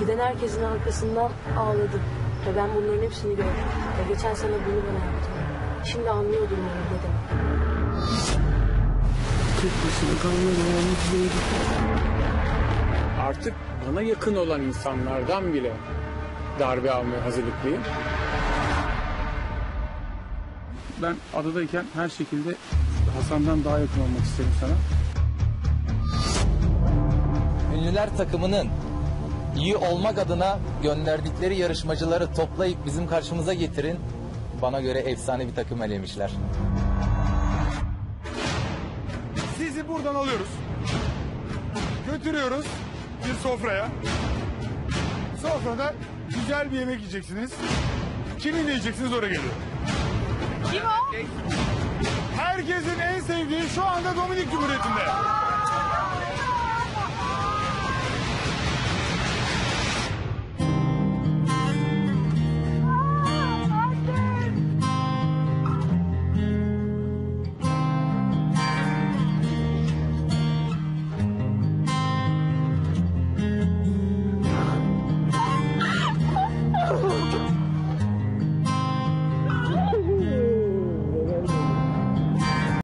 Giden herkesin arkasından ağladım. Ve ben bunların hepsini gördüm. Ve geçen sene bunu bana yaptı. Şimdi anlıyordum onu kalmadı değildi. Artık bana yakın olan insanlardan bile darbe almaya hazırlıklıyım. Ben adadayken her şekilde Hasan'dan daha yakın olmak isterim sana. Ünlüler takımının iyi olmak adına gönderdikleri yarışmacıları toplayıp bizim karşımıza getirin. Bana göre efsane bir takım elemişler. Sizi buradan alıyoruz. Götürüyoruz bir sofraya. Sofrada güzel bir yemek yiyeceksiniz. Kiminle yiyeceksiniz oraya geliyor. Kim o? Herkesin en sevdiği şu anda Dominik Cumhuriyeti'nde.